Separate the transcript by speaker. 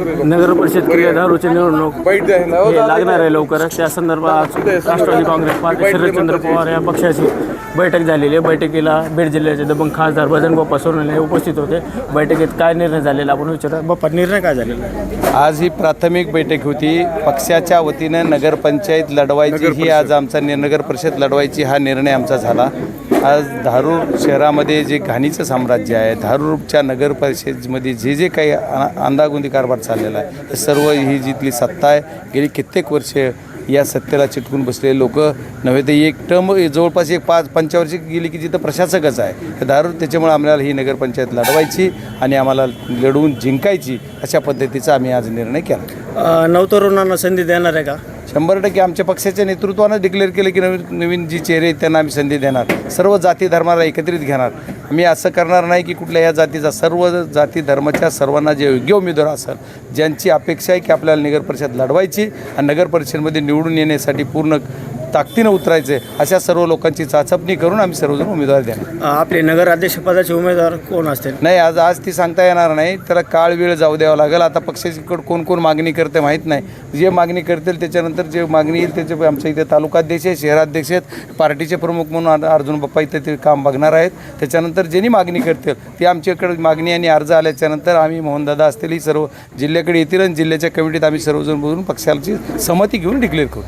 Speaker 1: नगर परिषद क्रिया दारूची निवडणूक हे लागणार आहे लवकरच. त्या संदर्भात राष्ट्रवादी काँग्रेस पार्टी शरदचंद्र पवार या पक्षाची बैठक झालेली आहे. बैठकीला बीड जिल्ह्याचे दबंग खासदार भजन बाप्पा सोनवणे हे उपस्थित होते. बैठकीत काय निर्णय झालेला आपण विचारू. बाप्पा निर्णय काय झालेला
Speaker 2: आज ही प्राथमिक बैठक होती. पक्षाच्या वतीनं नगरपंचायत लढवायची ही आज आमचा नगर परिषद लढवायची हा निर्णय आमचा झाला. आज धारूर शहरामध्ये जे घाणीचं साम्राज्य आहे धारूरच्या नगर परिषदेमध्ये जे जे काही अंदागुंदी कारभार चाललेला आहे सर्व ही जिथली सत्ता आहे गेली कित्येक वर्षे या सत्तेला चिटकून बसलेले लोक नव्हे तर एक टर्म जवळपास एक पाच पंचवर्षी गेली की जिथं प्रशासकच आहे. तर दारू त्याच्यामुळे आम्हाला ही नगरपंचायत लढवायची आणि आम्हाला लढवून जिंकायची अशा पद्धतीचा आम्ही आज निर्णय केला.
Speaker 1: नवतरुणांना संधी देणार आहे का?
Speaker 2: शंभर टक्के आमच्या पक्षाच्या नेतृत्वानं डिक्लेअर केलं की नवीन नवीन जी चेहरे आहेत त्यांना आम्ही संधी देणार. सर्व जाती धर्माला एकत्रित घेणार. आम्ही असं करणार नाही की कुठल्या या जातीचा सर्व जाती धर्माच्या सर्वांना जे योग्य उमेदवार असेल ज्यांची अपेक्षा आहे की आपल्याला नगर परिषद लढवायची आणि नगर परिषदेमध्ये निवडून येण्यासाठी पूर्ण ताकदीनं उतरायचे अशा सर्व लोकांची चाचपणी करून आम्ही सर्वजण उमेदवार
Speaker 1: अ, आपले नगर अध्यक्षपदाचे उमेदवार कोण असतील?
Speaker 2: नाही आज आज ती सांगता येणार नाही. त्याला काळ वेळ जाऊ द्यावा लागेल. आता पक्षाकडे कोण कोण मागणी करते माहीत नाही. जे मागणी करतील त्याच्यानंतर जे मागणी येईल त्याचे आमच्या इथे तालुकाध्यक्ष आहेत शहराध्यक्ष आहेत पार्टीचे प्रमुख म्हणून अर्- अर्जुन बाप्पा इथे ते काम बघणार आहेत. त्याच्यानंतर ज्यांनी मागणी करतील ती आमच्याकडे मागणी आणि अर्ज आल्याच्यानंतर आम्ही मोहनदादा असतील ही सर्व जिल्ह्याकडे येतील आणि जिल्ह्याच्या कमिटीत आम्ही सर्वजण बोलून पक्षाची सहमती घेऊन डिक्लेअर करू.